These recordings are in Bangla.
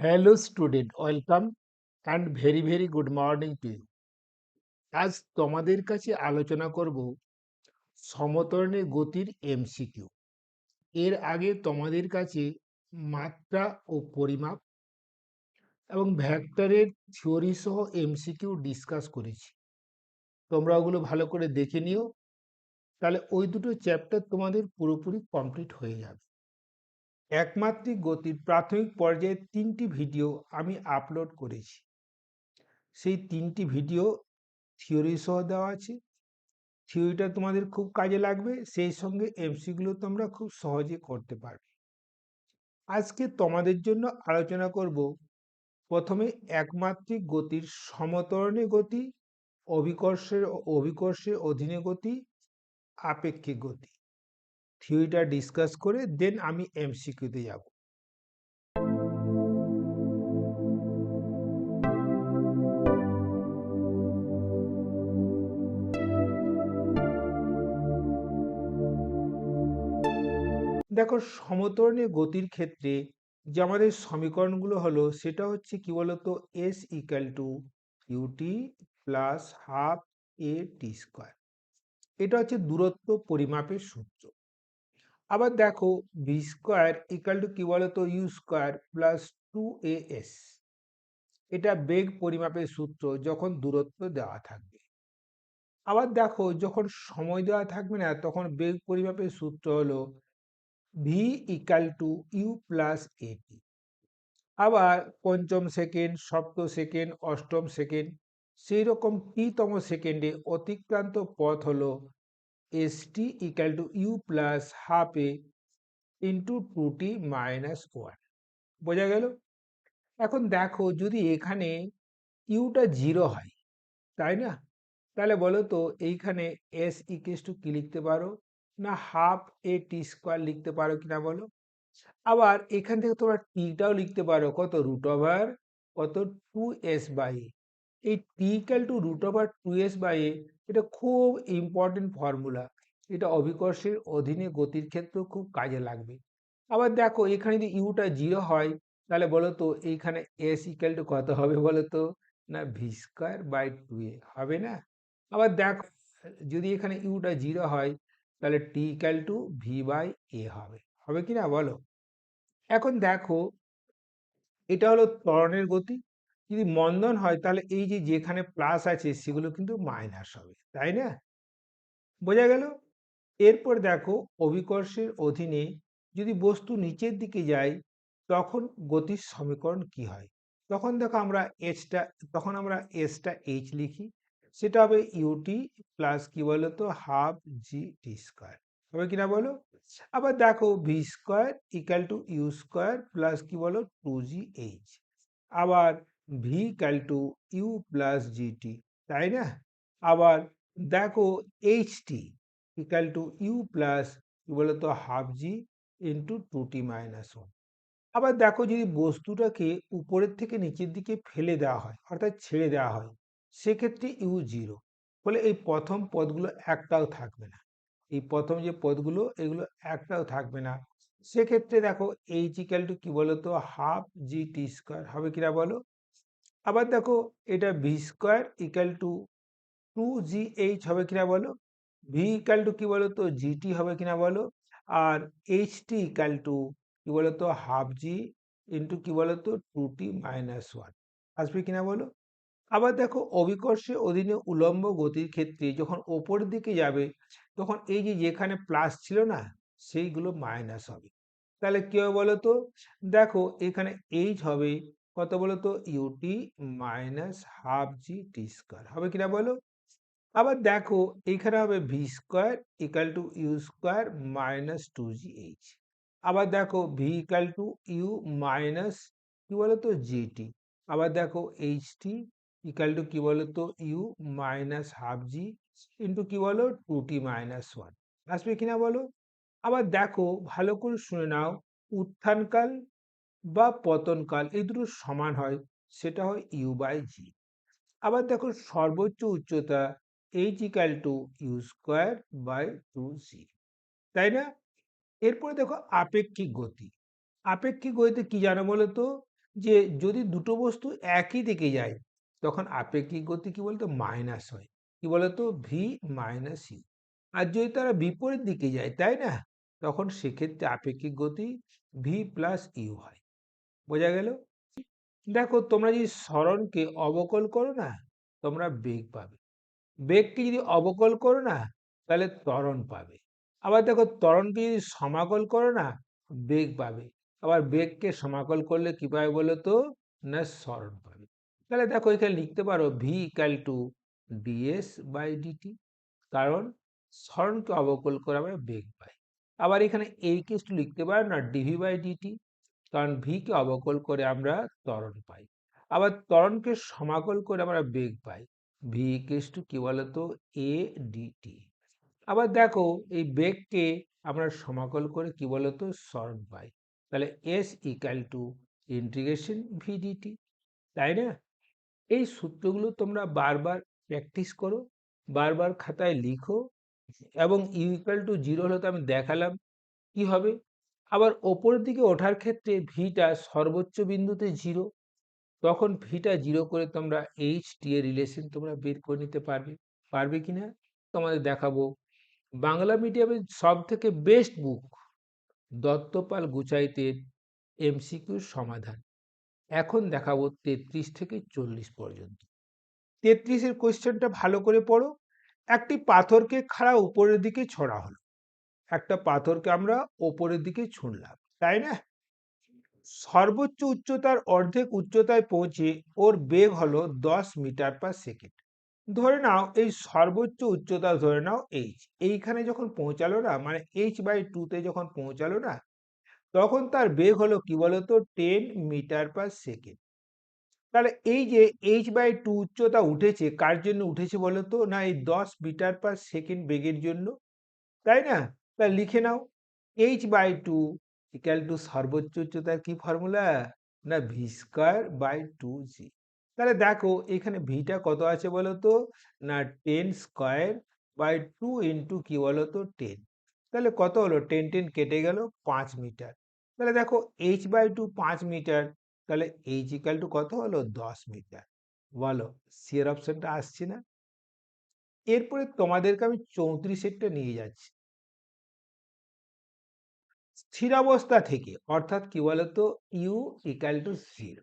Hello student welcome and very very good morning to you আজ তোমাদের কাছে আলোচনা করব সমতরণের গতির এমসিকিউ এর আগে তোমাদের কাছে মাত্রা ও পরিমাপ এবং ভ্যাক্টরের থিওরি সহ এমসিকিউ ডিসকাস করেছি। তোমরা ওগুলো ভালো করে দেখে নিও, তাহলে ওই দুটো চ্যাপ্টার তোমাদের পুরোপুরি কমপ্লিট হয়ে যাবে। একমাত্রিক গতির প্রাথমিক পর্যায়ে তিনটি ভিডিও আমি আপলোড করেছি। সেই তিনটি ভিডিও থিওরি সহ দেওয়া আছে। থিওরিটা তোমাদের খুব কাজে লাগবে, সেই সঙ্গে এমসিগুলো তোমরা খুব সহজে করতে পারবে। আজকে তোমাদের জন্য আলোচনা করব প্রথমে একমাত্রিক গতির সমতরণে গতি, অভিকর্ষের অভিকর্ষের অধীনে গতি, আপেক্ষিক গতি। থিওরিটা ডিসকাস করে দেন আমি এমসিকিউতে যাব। দেখো সমতরণে গতির ক্ষেত্রে যে আমাদের সমীকরণগুলো হলো, সেটা হচ্ছে কি বলতো? S equal to UT plus half A T square এটা হচ্ছে দূরত্ব পরিমাপের সূত্র। আবার দেখো ভি স্কোয়ার ইকাল টু কি বলতো? U square plus two A S এটা বেগ পরিমাপের সূত্র যখন দূরত্ব দেওয়া থাকবে। আবার দেখো, যখন সময় দেওয়া থাকবে না, তখন বেগ পরিমাপের সূত্র হলো V equal to U plus A এটি আবার পঞ্চম সেকেন্ড সপ্ত সেকেন্ড অষ্টম সেকেন্ড সেই রকম টিতম সেকেন্ডে অতিক্রান্ত পথ হলো S T equal to U plus half A into two T minus one বোঝা গেল? এখন দেখো, যদি এখানে ইউটা জিরো হয়, তাই না? তাহলে বলো তো, এইখানে এস ইকেস টু কি লিখতে পারো? না হাফ এ টি স্কোয়ার লিখতে পারো কিনা বলো? আবার এখান থেকে তোমরা টিটাও লিখতে পারো। কত? রুট ওভার কত? টু এস বাই এই T equal to root over two S by এটা খুব ইম্পর্টেন্ট ফর্মুলা এটা অভিকর্ষের অধীনে গতির ক্ষেত্রেও খুব কাজে লাগবে। আবার দেখো, এখানে যদি ইউটা জিরো হয়, তাহলে বলো তো এইখানে এস ইকাল টু কত হবে বলো তো না V square by two A হবে না? আবার দেখো, যদি এখানে ইউটা জিরো হয়, তাহলে T equal to V by A হবে। হবে কি না বলো? এখন দেখো, এটা হলো ত্বরণের গতি। যদি মন্দন হয়, তাহলে এই যে, যেখানে প্লাস আছে, সেগুলো কিন্তু মাইনাস হবে, তাই না? বোঝা গেল? এরপর দেখো, অভিকর্ষের অধীনে যদি বস্তু নিচের দিকে যায়, তখন গতির সমীকরণ কি হয়? তখন দেখো আমরা এইচটা তখন আমরা এসটা এইচ লিখি, সেটা হবে ইউটি প্লাস কি বলো তো? হাফ জি টি স্কোয়ার হবে কিনা বলো? আবার দেখো V square equal to U square plus কি বলো? টু জি এইচ আবার V equal to U plus GT তাই না? আবার দেখো H T equal to U plus কি বলতো? Half G into two T minus one আবার দেখো যদি বস্তুটাকে উপরের থেকে নিচের দিকে ফেলে দেওয়া হয়, অর্থাৎ ছেড়ে দেওয়া হয়, সেক্ষেত্রে ইউ জিরো ফলে এই প্রথম পদগুলো একটাও থাকবে না। এই প্রথম যে পদগুলো, এগুলো একটাও থাকবে না। সেক্ষেত্রে দেখো এইচ ইকাল টু কি বলতো? হাফ জি টি স্কোয়ার হবে কিনা বলো? আবার দেখো এটা V square equal to two two G H কিনা বলো? ভি ইকাল টু কি বলতো? জিটি হবে কিনা বলো? আর এইচ টি ইকাল টু কি তো হাফ জি ইন্টু কি বলতো? টু টি মাইনাস ওয়ান আসবে কিনা বলো? আবার দেখো অভিকর্ষে অধীনে উলম্ব গতির ক্ষেত্রে যখন ওপরের দিকে যাবে, তখন এই যে যেখানে প্লাস ছিল না, সেইগুলো মাইনাস হবে। তাহলে কি হবে বলো তো দেখো এখানে এইচ হবে কত বলো তো U T minus half G T square হবে কিনা বলো? আবার দেখো, এখানে হবে V square equal to U square minus two G H আবার দেখো V equal to U minus কি বলতো? জিটি আবার দেখো এইচ টি ইকাল টু কি বলতো? U minus half G into কি বলো? টু টি মাইনাস ওয়ান আসবে কিনা বলো? আবার দেখো, ভালো করে শুনে নাও, উত্থানকাল বা পতনকাল এই দুটো সমান হয়, সেটা হয় ইউ বাই জি আবার দেখো সর্বোচ্চ উচ্চতা H equal to U square by two G তাই না? এরপরে দেখো আপেক্ষিক গতি। আপেক্ষিক গতিতে কি জানো বলো তো যে যদি দুটো বস্তু একই দিকে যায়, তখন আপেক্ষিক গতি কি বলতো? মাইনাস হয়। কি বলতো? ভি মাইনাস ইউ আর যদি তারা বিপরীত দিকে যায়, তাই না? তখন সেক্ষেত্রে আপেক্ষিক গতি ভি প্লাস ইউ হয়। বোঝা গেল? দেখো, তোমরা যদি স্মরণকে অবকল করো না, তোমরা বেগ পাবে। বেগকে যদি অবকল করো না, তাহলে ত্বরণ পাবে। আবার দেখো, ত্বরণকে যদি সমাকল করো না, বেগ পাবে। আবার বেগকে সমাকল করলে কি পাবে বলো তো? না, স্মরণ পাবে। তাহলে দেখো, এখানে লিখতে পারো V equal to D S by D T কারণ স্মরণকে অবকল করে আমরা বেগ পাই। আবার এখানে এই কেসটি লিখতে পারো না ডিভি বাই ডিটি কারণ ভিকে অবকল করে আমরা ত্বরণ পাই। আবার ত্বরণকে সমাকল করে আমরা বেগ পাই। ভি কেস টু কি বলতো? এ ডিটি আবার দেখো, এই বেগকে আমরা সমাকল করে কি বলতো? স্মরণ পাই। তাহলে S equal to integration V D T তাই না? এই সূত্রগুলো তোমরা বারবার প্র্যাকটিস করো, বারবার খাতায় লিখো এবং ইউ ইকাল টু জিরো হলে তো আমি দেখালাম, কি হবে? আবার ওপরের দিকে ওঠার ক্ষেত্রে ভিটা সর্বোচ্চ বিন্দুতে জিরো। তখন ভিটা জিরো করে তোমরা এইচ টি এর রিলেশন তোমরা বের করে নিতে পারবে। পারবে কি না তোমাদের দেখাবো। বাংলা মিডিয়ামের সব থেকে বেস্ট বুক দত্তপাল গুচাইতের এমসিকিউর সমাধান। এখন দেখাবো তেত্রিশ থেকে চল্লিশ পর্যন্ত। তেত্রিশের কোয়েশ্চেনটা ভালো করে পড়ো। একটি পাথরকে খাড়া উপরের দিকে ছড়া হলো একটা পাথরকে আমরা ওপরের দিকে ছুঁড়লাম, তাই না? সর্বোচ্চ উচ্চতার অর্ধেক উচ্চতায় পৌঁছে ওর বেগ হলো দশ মিটার পার সেকেন্ড ধরে নাও এই সর্বোচ্চ উচ্চতা ধরে নাও এইচ এইখানে যখন পৌঁছালো না মানে এইচ বাই টুতে যখন পৌঁছালো না, তখন তার বেগ হলো কি বলতো? টেন মিটার পার সেকেন্ড তাহলে এই যে এইচ বাই টু উচ্চতা উঠেছে, কার জন্য উঠেছে বলতো? না এই দশ মিটার পার সেকেন্ড বেগের জন্য, তাই না? তা লিখে নাও। H by two equal to সর্বোচ্চ উচ্চতার কি ফর্মুলা না V square by two G তাহলে দেখো, এখানে ভিটা কত আছে বলো তো না ten square by two into কি বলো তো টেন তাহলে কত হলো? টেন টেন কেটে গেল পাঁচ মিটার। তাহলে দেখো এইচ বাই টু পাঁচ মিটার, তাহলে এইচ ইকাল টু কত হলো? দশ মিটার। বলো সিয়ার অপশনটা আসছে না? এরপরে তোমাদেরকে আমি চৌত্রিশেরটা নিয়ে যাচ্ছি। স্থিরাবস্থা থেকে, অর্থাৎ কি বলতো? ইউ ইকাল টু জিরো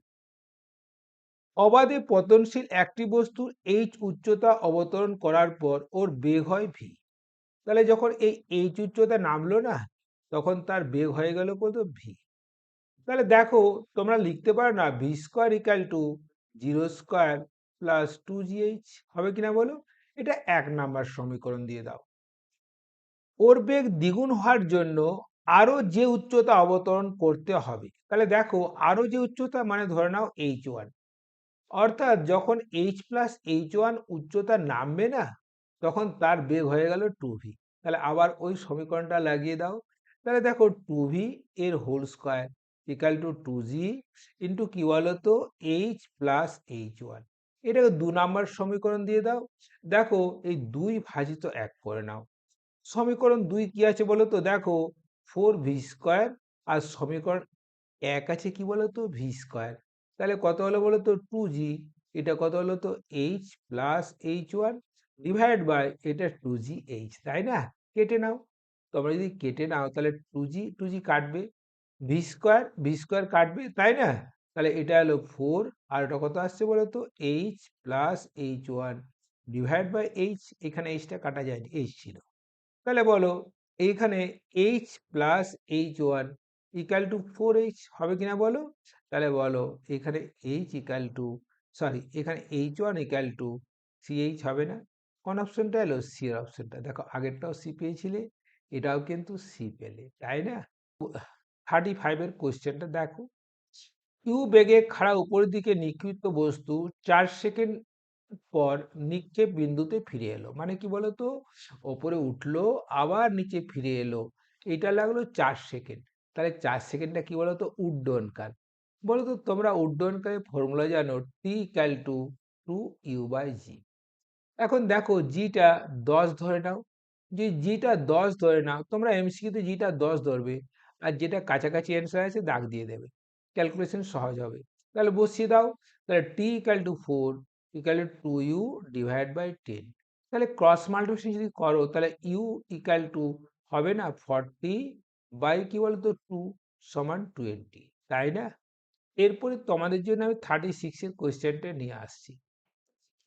অবাধে পতনশীল একটি বস্তুর এইচ উচ্চতা অবতরণ করার পর ওর বেগ হয় ভি তাহলে যখন এই এইচ উচ্চতা নামলো না, তখন তার বেগ হয়ে গেল কত? ভি তাহলে দেখো, তোমরা লিখতে পারো না V square equal to zero square plus two G H হবে কিনা বলো? এটা এক নাম্বার সমীকরণ দিয়ে দাও। ওর বেগ দ্বিগুণ হওয়ার জন্য আরও যে উচ্চতা অবতরণ করতে হবে। তাহলে দেখো আরও যে উচ্চতা মানে ধরে নাও এইচ ওয়ান অর্থাৎ যখন এইচ প্লাস এইচ ওয়ান উচ্চতা নামবে না, তখন তার বেগ হয়ে গেল টু ভি তাহলে আবার ওই সমীকরণটা লাগিয়ে দাও। তাহলে দেখো টু ভি এর whole square equal to two G into কি বলতো? এইচ প্লাস এইচ ওয়ান এটাকে দু নাম্বার সমীকরণ দিয়ে দাও। দেখো, এই দুই ভাজিত এক করে নাও। সমীকরণ দুই কি আছে বলো তো দেখো ফোর ভি স্কোয়ার আর সমীকরণ এক আছে কি বলো তো ভি স্কোয়ার। তাহলে কত হলো বলো তো টু জি। এটা কত হলো তো? H plus H one divide by এটা টু জি এইচ, তাই না? কেটে নাও। তোমরা যদি কেটে নাও তাহলে টু জি টু জি কাটবে। ভি স্কোয়ার ভি স্কোয়ার কাটবে, তাই না? তাহলে এটা হলো ফোর আর ওটা কত আসছে বলো তো H plus H one divide by H, এখানে এইচটা কাটা যায়নি, এইচ ছিল। তাহলে বলো এইখানে H plus H one equal to four H হবে কিনা বলো? তাহলে বলো, এখানে এইচ ইকাল টু সরি এখানে H one equal to C H হবে না। কোন অপশনটা এলো সি এর অপশনটা দেখো, আগেরটাও সি পেয়েছিলে, এটাও কিন্তু সি পেলে, তাই না? থার্টি ফাইভের কোয়েশ্চেনটা দেখো। ইউ বেগে খাড়া উপরের দিকে নিক্ষিপ্ত বস্তু, চার সেকেন্ড পর নিক্ষেপ বিন্দুতে ফিরে এলো। মানে কি বলতো? ওপরে উঠল, আবার নিচে ফিরে এলো। এটা লাগল চার সেকেন্ড। তাহলে চার সেকেন্ডটা কি বলতো? উড্ডয়নকাল বলতো, তোমরা উড্ডয়নকালের ফর্মুলা জানো T equal to two U by G এখন দেখো জিটা দশ ধরে নাও। যে জিটা দশ ধরে নাও, তোমরা এমসিকিউতে জিটা দশ ধরবে। আর যেটা কাছাকাছি অ্যান্সার আছে, দাগ দিয়ে দেবে। ক্যালকুলেশন সহজ হবে। তাহলে বসিয়ে দাও। তাহলে T equal to four equal to U divide by ten তাহলে ক্রস মাল্টিপ্লিকেশন যদি করো, তাহলে ইউ ইকাল টু হবে না ফর্টি বাই কি বলতো? টু সমান টোয়েন্টি তাই না? এরপরে তোমাদের জন্য আমি থার্টি সিক্সের কোয়েশ্চেনটা নিয়ে আসছি।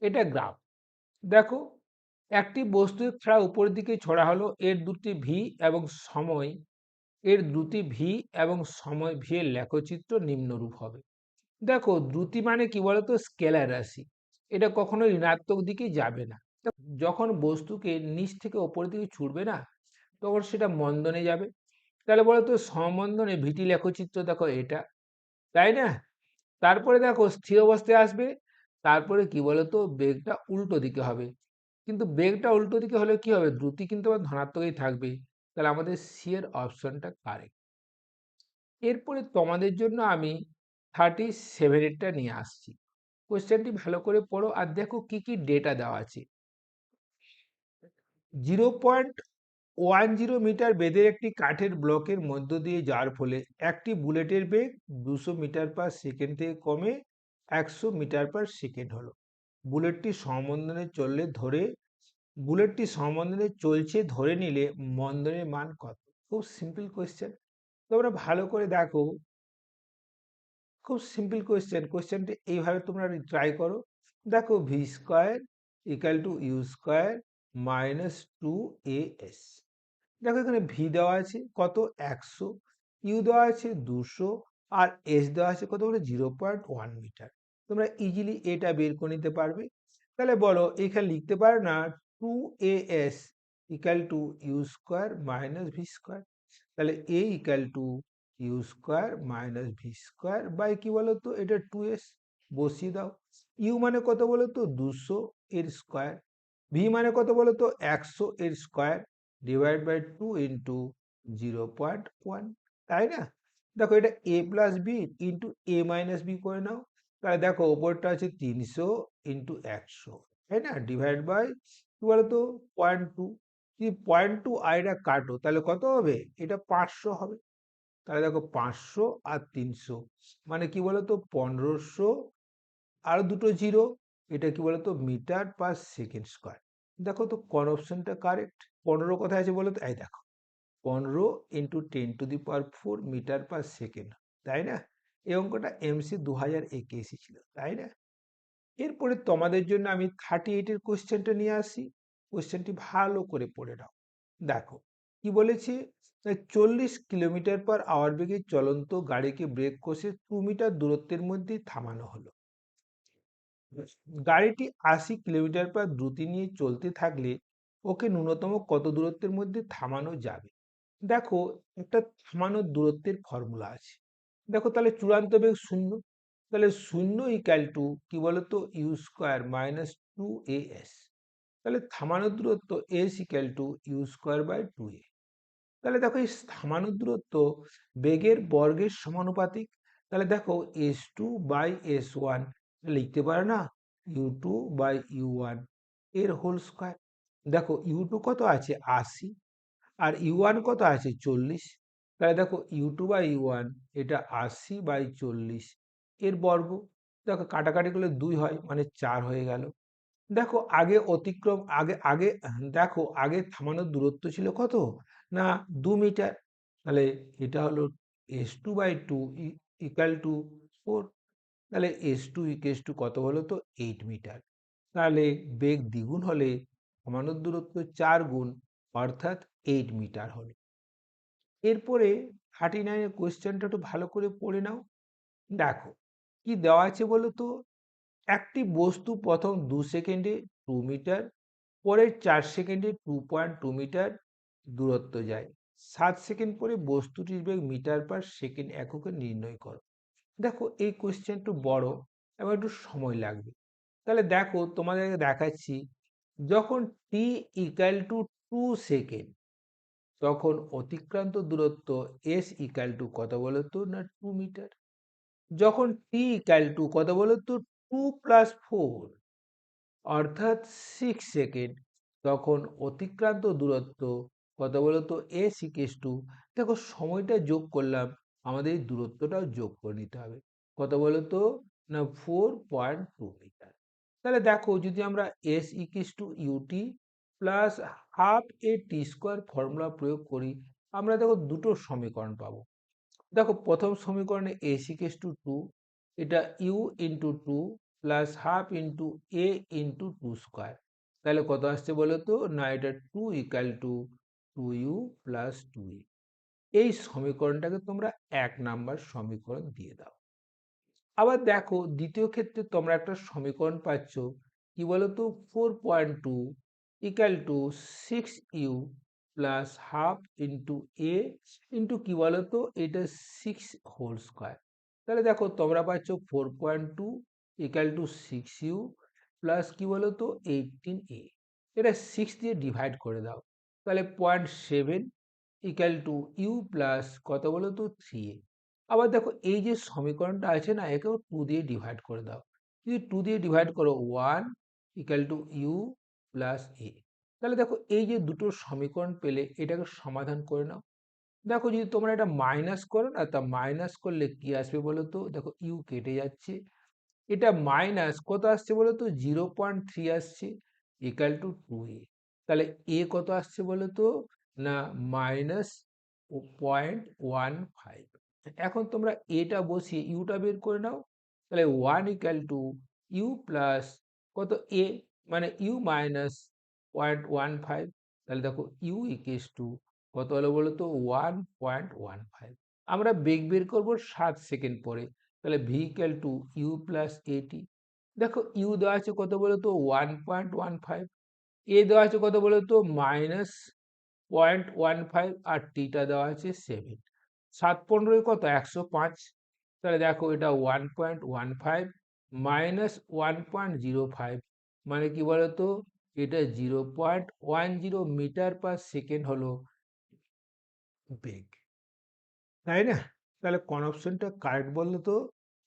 এটা গ্রাফ দেখো, একটি বস্তু ছাড়া উপরের দিকে ছড়া হলো, এর দুটি ভি এবং সময়, এর দ্রুতি ভি এবং সময় ভি এর লেখচিত্র নিম্নরূপ হবে। দেখো, দ্রুতি মানে কি বলতো? স্কেলার রাশি। এটা কখনো ঋণাত্মক দিকে যাবে না। যখন বস্তুকে নিচ থেকে ওপরের দিকে ছুটবে না, তখন সেটা মন্দনে যাবে। তাহলে বলতো সমন্দনে ভিটি লেখচিত্র দেখো এটা, তাই না? তারপরে দেখো স্থির অবস্থায় আসবে, তারপরে কি বলতো বেগটা উল্টো দিকে হবে। কিন্তু বেগটা উল্টো দিকে হলে কি হবে? দ্রুতি কিন্তু আবার ধনাত্মকই থাকবে। তাহলে আমাদের সি এর অপশনটা কারেক্ট। এরপরে তোমাদের জন্য আমি থার্টি সেভেন সেভেনেরটা নিয়ে আসছি। কোয়েশ্চেনটি ভালো করে পড়ো আর দেখো কি কি ডেটা দেওয়া আছে। Zero point one zero metre বেদের একটি কাঠের ব্লকের মধ্য দিয়ে যাওয়ার ফলে একটি বুলেটের বেগ দুশো মিটার পার সেকেন্ড থেকে কমে একশো মিটার পার সেকেন্ড হলো। বুলেটটি সমন্দনে চললে ধরে বুলেটটি সমন্দনে চলছে ধরে নিলে মন্দনের মান কত? খুব সিম্পল কোয়েশ্চেন তোমরা ভালো করে দেখো খুব সিম্পল কোয়েশ্চেন কোয়েশ্চেনটি এইভাবে তোমরা ট্রাই করো। দেখো V square equal to U square minus two A S দেখো এখানে ভি দেওয়া আছে, কত? একশো। ইউ দেওয়া আছে দুশো আর এস দেওয়া আছে কত? বলে জিরো পয়েন্ট ওয়ান মিটার তোমরা ইজিলি এটা বের করে নিতে পারবে। তাহলে বলো এখানে লিখতে পারো না two A S equal to U square minus V square তাহলে A equal to U square minus V square by কি বলো তো এটা টু এস বসিয়ে দাও। ইউ মানে কত বলো তো দুশো এর স্কোয়ার ভি মানে কত বলো তো একশো এর square divide by two into zero point one তাই না? দেখো এটা A plus B into A minus B করে নাও। তাহলে দেখো ওপরটা আছে তিনশো ইন্টু একশো। তাই না? ডিভাইড বাই কি বলতো? পয়েন্ট টু যদি পয়েন্ট টু আইটা কাটো, তাহলে কত হবে? এটা পাঁচশো হবে। তাহলে দেখো পাঁচশো আর তিনশো। মানে কি বলতো? পনেরোশো আর দুটো জিরো এটা কি বলতো? Metre per second square. দেখো তো কোন অপশনটা কারেক্ট পনেরো কোথায় আছে বলো তো এই দেখো। পনেরো into ten to the power four metre per second তাই না? এই অঙ্কটা এমসি দু হাজার একে এসেছিল তাই না? এরপরে তোমাদের জন্য আমি থার্টি এইটের কোশ্চেনটা নিয়ে আসি। কোশ্চেনটি ভালো করে পড়ে নাও। দেখো, কি বলেছে? চল্লিশ কিলোমিটার পার আওয়ার বেগে চলন্ত গাড়িকে ব্রেক কষে টু মিটার দূরত্বের মধ্যে থামানো হলো। গাড়িটি আশি কিলোমিটার পার দ্রুতি নিয়ে চলতে থাকলে ওকে ন্যূনতম কত দূরত্বের মধ্যে থামানো যাবে? দেখো, একটা থামানোর দূরত্বের ফর্মুলা আছে। দেখো, তাহলে চূড়ান্ত বেগ শূন্য। তাহলে শূন্য ইকাল টু কি বলতো? U square minus two A S তাহলে থামানোর দূরত্ব S equal to U square by two A তাহলে দেখো এই থামানোর দূরত্ব বেগের বর্গের সমানুপাতিক। তাহলে দেখো S two by S one লিখতে পারে না? ইউ টু বাই ইউ ওয়ানের হোল স্কোয়ার দেখো ইউ টু কত আছে? আশি। আর ইউ ওয়ান কত আছে? চল্লিশ। তাহলে দেখো U two by U one এটা আশি বাই চল্লিশ, এর বর্গ। দেখো কাটাকাটি করলে দুই হয় মানে চার হয়ে গেল। দেখো আগে অতিক্রম, আগে আগে, দেখো আগে থামানোর দূরত্ব ছিল কত? না দু মিটার। তাহলে এটা হলো S two by two equal to four তাহলে এস টু ইকেস টু কত হলো তো এইট মিটার তাহলে বেগ দ্বিগুণ হলে থামানোর দূরত্ব চার গুণ, অর্থাৎ এইট মিটার হলো এরপরে থার্টি নাইনের কোয়েশ্চেনটা একটু ভালো করে পড়ে নাও। দেখো, কি দেওয়া আছে বলো তো? একটি বস্তু প্রথম দু সেকেন্ডে টু মিটার পরের চার সেকেন্ডে টু পয়েন্ট টু মিটার দূরত্ব যায়। সাত সেকেন্ড পরে বস্তুটির বেগ মিটার পার সেকেন্ড এককে নির্ণয় করো। দেখো এই কোয়েশ্চেন একটু বড় এবং একটু সময় লাগবে। তাহলে দেখো তোমাদেরকে দেখাচ্ছি, যখন T equal to two second তখন অতিক্রান্ত দূরত্ব এস ইকাল টু কত বলো তো না টু মিটার যখন টি ইকাল টু কত বলো তো টু প্লাস ফোর অর্থাৎ সিক্স সেকেন্ড তখন অতিক্রান্ত দূরত্ব কত বলো তো এস ইকেস টু দেখো সময়টা যোগ করলাম, আমাদের এই দূরত্বটাও যোগ করে নিতে হবে। কত বলো তো, না ফোর পয়েন্ট টু মিটার তাহলে দেখো যদি আমরা S equals to U T plus half A T square formula প্রয়োগ করি, আমরা দেখো দুটো সমীকরণ পাবো। দেখো প্রথম সমীকরণে এ সিকেস টু টু এটা U into two plus half into A into two square তাহলে কত আসছে বলো তো, না এটা two equal to two U plus two A এই সমীকরণটাকে তোমরা এক নাম্বার সমীকরণ দিয়ে দাও। আবার দেখো, দ্বিতীয় ক্ষেত্রে তোমরা একটা সমীকরণ পাচ্ছ, কি বলতো? Four point two equal to six U plus half into A into কী বলতো? এটা সিক্স হোল স্কোয়ার তাহলে দেখো, তোমরা পাচ্ছ four point two equal to six U plus কী বলতো? এইটিন এ এটা সিক্স দিয়ে ডিভাইড করে দাও। তাহলে point seven equal to U plus কত বলো তো থ্রি এ আবার দেখো এই যে সমীকরণটা আছে না, একেও টু দিয়ে ডিভাইড করে দাও। যদি টু দিয়ে ডিভাইড করো one equal to U plus A তাহলে দেখো এই যে দুটো সমীকরণ পেলে এটাকে সমাধান করে নাও। দেখো যদি তোমরা এটা মাইনাস করো না, তা মাইনাস করলে কি আসবে বলো তো? দেখো ইউ কেটে যাচ্ছে। এটা মাইনাস কত আসছে বলো তো? জিরো পয়েন্ট থ্রি আসছে ইকাল টু টু এ তাহলে এ কত আসছে বলো তো না মাইনাস পয়েন্ট ওয়ান ফাইভ এখন তোমরা এটা বসিয়ে ইউটা বের করে নাও। তাহলে one equal to U plus কত এ মানে U minus point one five তাহলে দেখো ইউ ইকেস টু কত হলো বলো তো ওয়ান পয়েন্ট ওয়ান ফাইভ আমরা বেগ বের করব সাত সেকেন্ড পরে। তাহলে V equal to U plus A T দেখো ইউ দেওয়া আছে কত বলো তো one point one five A দেওয়া আছে কত বলো তো? মাইনাস পয়েন্ট ওয়ান ফাইভ আর টিটা দেওয়া আছে সেভেন সাত পনেরোয় কত? একশো পাঁচ। তাহলে দেখো এটা one point one five minus one point zero five মানে কি বলতো এটা zero point one zero metre per second হলো বেগ তাই না? তাহলে কোন অপশনটা কারেক্ট বলল তো?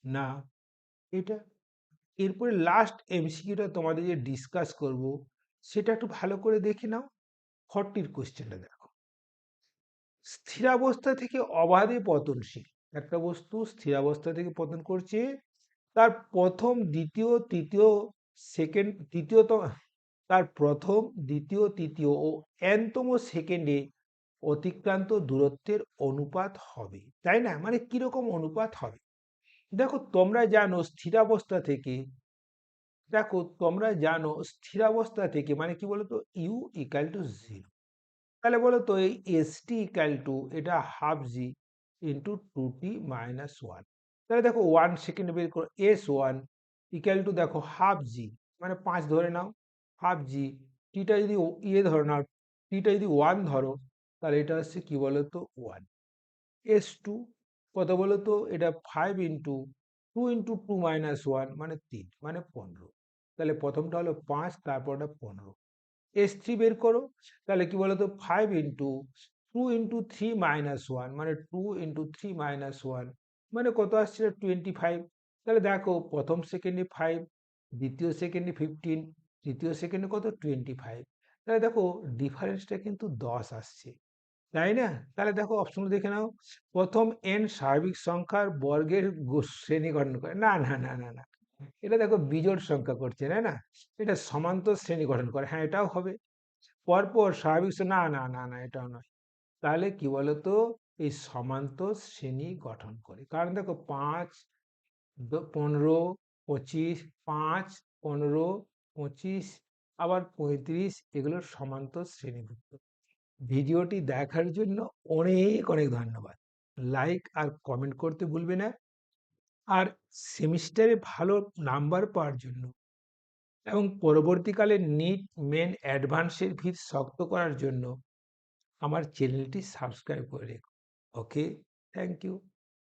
না। এটা। এরপরে লাস্ট এমসিকিউটা তোমাদের যে ডিসকাস করব সেটা একটু ভালো করে দেখে নাও। ফর্টির কোশ্চেনটা দেখো। স্থিরাবস্থা থেকে অবাধে পতনশীল। একটা বস্তু স্থিরাবস্থা থেকে পতন করছে, তার প্রথম, দ্বিতীয়, তৃতীয় সেকেন্ড তৃতীয়তম, তার প্রথম, দ্বিতীয়, তৃতীয় ও এনতম সেকেন্ডে অতিক্রান্ত দূরত্বের অনুপাত হবে। তাই না? মানে কীরকম অনুপাত হবে? দেখো, তোমরা জানো স্থিরাবস্থা থেকে দেখো, তোমরা জানো স্থিরাবস্থা থেকে মানে কি বলতো? ইউ ইকাল টু জিরো তাহলে বলো তো এই এস টি ইকাল টু এটা half G into two T minus one তাহলে দেখো ওয়ান সেকেন্ড বের করো এস ওয়ান ইকাল টু দেখো হাফ জি মানে পাঁচ ধরে নাও হাফ জি টিটা যদি ইয়ে ধরো নাও টিটা যদি ওয়ান ধরো, তাহলে এটা হচ্ছে কী বলতো? ওয়ান এস টু কত বলতো? এটা five into two into two minus one মানে তিন মানে পনেরো। তাহলে প্রথমটা হলো পাঁচ, তারপরটা পনেরো। এস থ্রি বের করো, তাহলে কি বলতো? Five into two into three minus one মানে two into three minus one মানে কত আসছে? টোয়েন্টি ফাইভ তাহলে দেখো, প্রথম সেকেন্ডে ফাইভ দ্বিতীয় সেকেন্ডে ফিফটিন তৃতীয় সেকেন্ডে কত? টোয়েন্টি ফাইভ তাহলে দেখো ডিফারেন্সটা কিন্তু দশ আসছে। তাই না? তাহলে দেখো অপশন দেখে নাও। প্রথম এন স্বাভাবিক সংখ্যার বর্গের শ্রেণি গঠন করে। না না না না না। এটা দেখো বিজোড় সংখ্যা করছে, তাই না? এটা সমান্তর শ্রেণি গঠন করে। হ্যাঁ এটাও হবে। পরপর স্বাভাবিক না না না না, এটাও নয়। তাহলে কি বলতো? এই সমান্তর শ্রেণি গঠন করে। কারণ দেখো পাঁচ পনেরো, পঁচিশ, পাঁচ, পনেরো, পঁচিশ, আবার পঁয়ত্রিশ, এগুলো সমান্তর শ্রেণীভুক্ত। ভিডিওটি দেখার জন্য অনেক অনেক ধন্যবাদ। লাইক আর কমেন্ট করতে ভুলবে না। আর সেমিস্টারে ভালো নাম্বার পাওয়ার জন্য এবং পরবর্তীকালে নিট, মেন, অ্যাডভান্সের ভিত শক্ত করার জন্য আমার চ্যানেলটি সাবস্ক্রাইব করে রেখো। ওকে? Thank you.